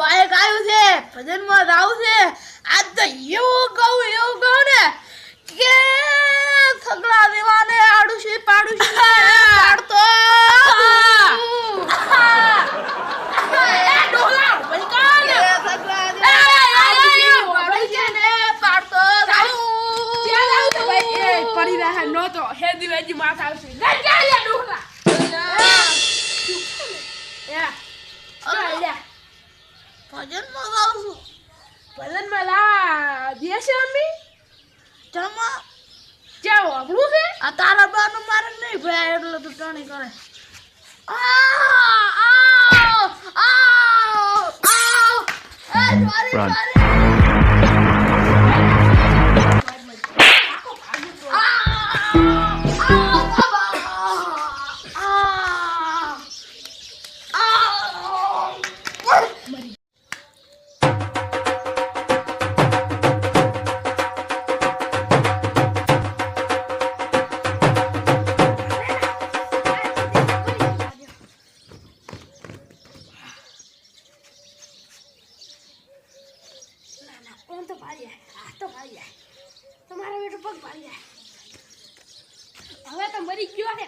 વાયક આવ્યું છે ભજનમાં રાવ છે. આજ તો એવું કહું એવું કહું ને કે સગડા દેવાને આડુશી પાડુશી પાડતો પડી રહ્યા નો તો હેદી વેજી માથા આવશે. ટણી કરે Run. ઓમ તો ભારી જાય હાથ તો ભારી જાય તમારો બેટો પગ ભારી જાય હવે તો મરી ગયો ને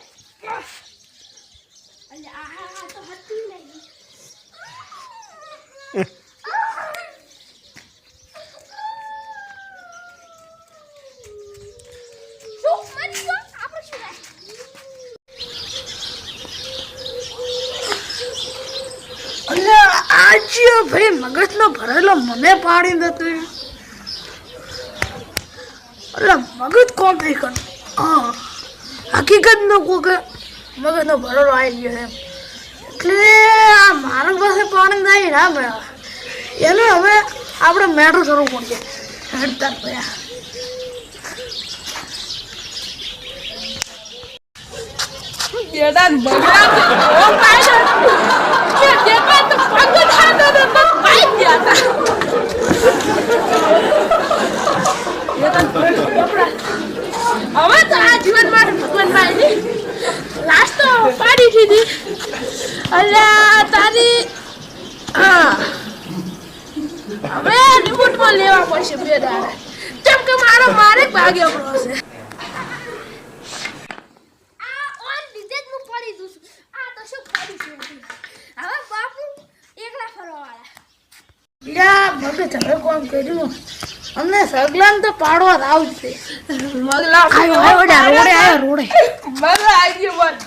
આ તો હતી નહીં. ભાઈ મગજનો ભરેલો મને પાડી દેતો એટલે મગજ કોણ થઈ ગયું? હા, હકીકત નો કો કે મગજનો ભરોડો આવી ગયો એમ. એટલે આ મારા પાસે પાણી નહીં ના મેળવે એને હવે આપણે મેટ્રો શરૂ કરીએ હેડતા ગયા બેટા બગડા તો પગ થાતો તો પાઈ ગયા તા બેટાન હવે તો આ જીવન માટે ભગવાન મારી લાસ્ટ તો પાડી દીધી અલ્યા તારી હા હવે રિમોટમાં લેવા પડશે બે દાડા. કેમ કે મારો મારે ભાગ્યો પડો છે. આ ઓન લીધે જ હું પડી દઉં છું. આ તો શું પડી છે. હવે બાપુ એકલા ફરવાવાળા બીજા મગજ હવે કોણ કર્યું. અમને સગલાન તો પાડવા જ આવશે. મગલા રોડે રોડે મગલા આવી ગયો મત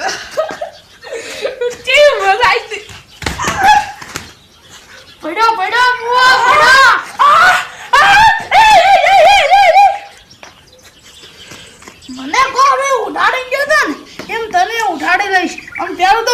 કેવી મજા આવી પડ્યો પડ્યો મુઓ પડ્યો મને કો હવે ઉઠાડી ગયો તો ને એમ તને ઉઠાડી લઈશ આમ ત્યારે તો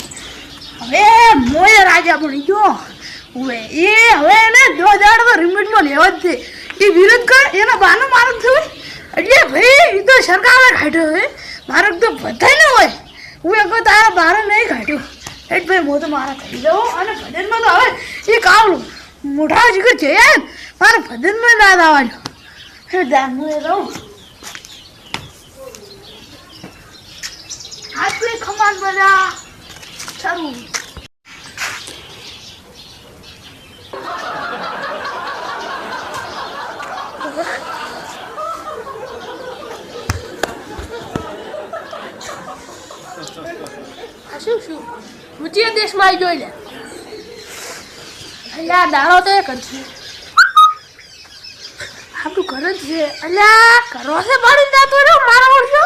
હવે મોય રાજા બની ગયો. હવે એ હવે એને દો તો રિમોટમાં લેવા જ છે એ વિરોધ કર, એનો બાનો મારક થયો એટલે ભાઈ, એ તો સરકારે કાઢ્યો છે. મારક તો બધાય ન હોય. હું એક તારા બાર નહીં કાઢ્યો એટલે ભાઈ, હું તો મારા થઈ જાઉં અને ભજનમાં તો હવે એ કાવલું મોઢા જીગર જઈએ ને, મારે ભજનમાં ના આવવાનું હે દાન એ રહું. આટલી ખમાન બધા શરૂ શું શું ઊંચી દેશમાં આવી જોઈ લે અલ્યા દાડો તો એક જ છે આપણું ઘર જ છે અલ્યા ઘરો છે પડી જતો રહ્યો મારા ઓળખ્યો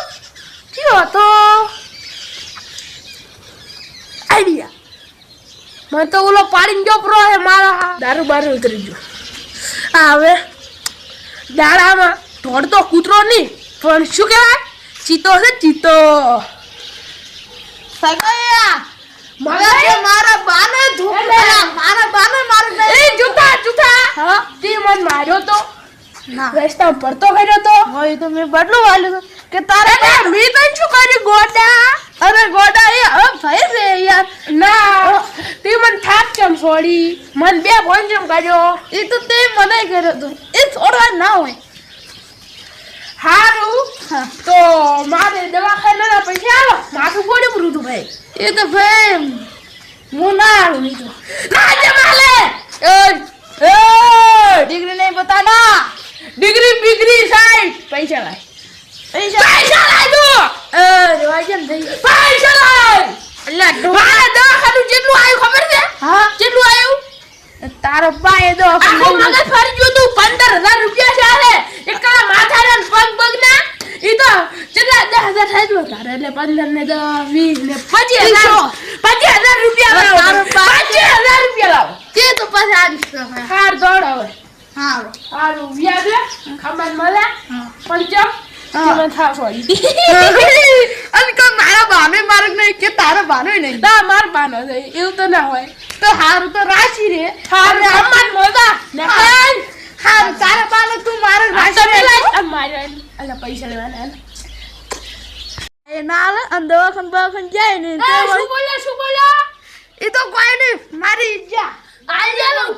તો ઓલો પાડીને પ્રો હે મારા. દારૂ બારૂ ઉતરી ગયો. આ હવે દાડામાં દોડતો કૂતરો નહીં પણ શું કહેવાય? ચીતો છે ચીતો. સગયા મારા મારા બાને ધૂપ એટલે- મારા બાને મારે એ જૂઠા જૂઠા. હા. તે મન માર્યો તો. ના. રસ્તા પર તો કર્યો તો. હોય તો મેં બદલું વાલ્યું હતું કે તારે મી તો શું કર્યું? ગોડા. અરે ગોડા એ હવે ભાઈ રે યાર. ના. તે મને થાક કેમ છોડી? મન બે ફોન કેમ કર્યો. એ તો તે મને કર્યો તું. એ છોડવા ના હોય. હારું? તો મારે દવાખાનાના પૈસા આવો માથું કોડે પૂરું તું ભાઈ. એ તો ભાઈ હું ના આવું નહીં તો ના જે માલે! એ એ ડિગ્રી નહીં બતાના ડિગ્રી બિગ્રી સાઈડ પૈસા લાય. પૈસા પૈસા લાય તું એ રેવા કેમ થઈ પૈસા લાય એટલે મારે દવાખાનું જેટલું આવ્યું ખબર છે? હા. જેટલું આવ્યું તારો પાય દો આખો મગજ ફરી ગયું તું પંદર હજાર રૂપિયા ચાલે એકલા માથાના ને પગ પગ ના ઈ તો કેટલા દસ હજાર થાય તો તારે. એટલે પંદર ને દસ વીસ ને પચીસ હજાર. પચીસ હજાર રૂપિયા લાવો. પચીસ હજાર રૂપિયા લાવો. તે તો પછી હાર દોડ હવે. હારું હારું વ્યાજ ખબર મળે? હા. પંચમ તમે થાવ સોરી અને કોઈ મારા બાને માર્ગ નહીં કે તારો બાનો નહીં ના માર બાનો છે એવું તો ના હોય તો હારું તો રાશી રે હારું ખમણ મળતા ને હા. ખાઈ. હારું તારા બાનો તું મારો રાશી રે મારે અલા પૈસા લેવાના. એ ના હાલે અને દવાખાન બવાખાન જાય ને શું બોલ્યા શું બોલ્યા એ તો કોઈ નહીં મારી ઈચ્છા આઈ જાનું